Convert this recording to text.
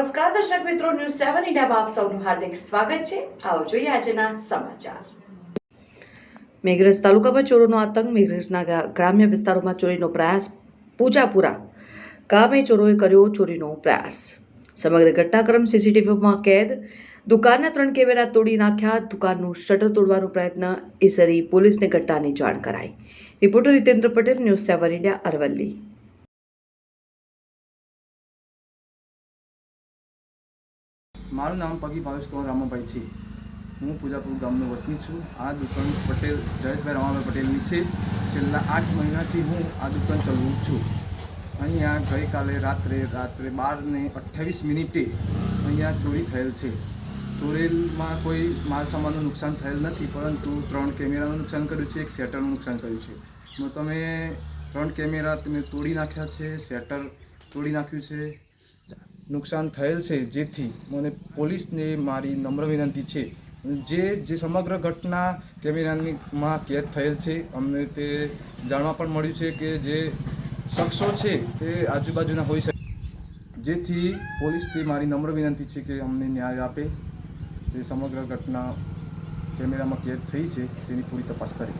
દર્શક મિત્રો ન્યૂઝ સેવન ઇન્ડિયામાં આપ સૌનું હાર્દિક સ્વાગત છે. આવો જોઈએ આજના સમાચાર. મેઘરજ તાલુકામાં ચોરોનો આતંક, મેઘરજના ગ્રામ્ય વિસ્તારોમાં ચોરીનો પ્રયાસ, પૂજાપુરા ગામે ચોરોએ કર્યો ચોરીનો પ્રયાસ. સમગ્ર ઘટનાક્રમ સીસીટીવીમાં કેદ, દુકાનના ત્રણ કેમેરા તોડી નાખ્યા, દુકાનનું શટર તોડવાનો પ્રયત્ન, ઈસરી પોલીસને ઘટનાની જાણ કરાઈ. Reporter Ritendra Patel news seven India Aravalli. મારું નામ પગી ભાવેશ કુમાર રામાભાઈ છે. હું પૂજાપુર ગામનો વતની છું. આ દુકાન પટેલ, જયેશભાઈ રામાભાઈ પટેલની છે. છેલ્લા આઠ મહિનાથી હું આ દુકાન ચલાવું છું. અહીંયા ગઈકાલે રાત્રે રાત્રે બારને અઠ્ઠાવીસ મિનિટે અહીંયા ચોરી થયેલ છે. ચોરેલમાં કોઈ માલ સામાનનું નુકસાન થયેલ નથી, પરંતુ ત્રણ કેમેરાનું નુકસાન કર્યું છે, એક શેટરનું નુકસાન કર્યું છે. તો તમે ત્રણ કેમેરા તમે તોડી નાખ્યા છે શેટર તોડી નાખ્યું છે. નુકસાન થયેલ છે, જેથી મને પોલીસને મારી નમ્ર વિનંતી છે. જે જે સમગ્ર ઘટના કેમેરાનીમાં કેદ થયેલ છે, અમને તે જાણવા પણ મળ્યું છે કે જે શખ્સો છે, તે આજુબાજુના હોઈ શકે. જેથી પોલીસથી મારી નમ્ર વિનંતી છે કે અમને ન્યાય આપે. તે સમગ્ર ઘટના કેમેરામાં કેદ થઈ છે, તેની પૂરી તપાસ કરે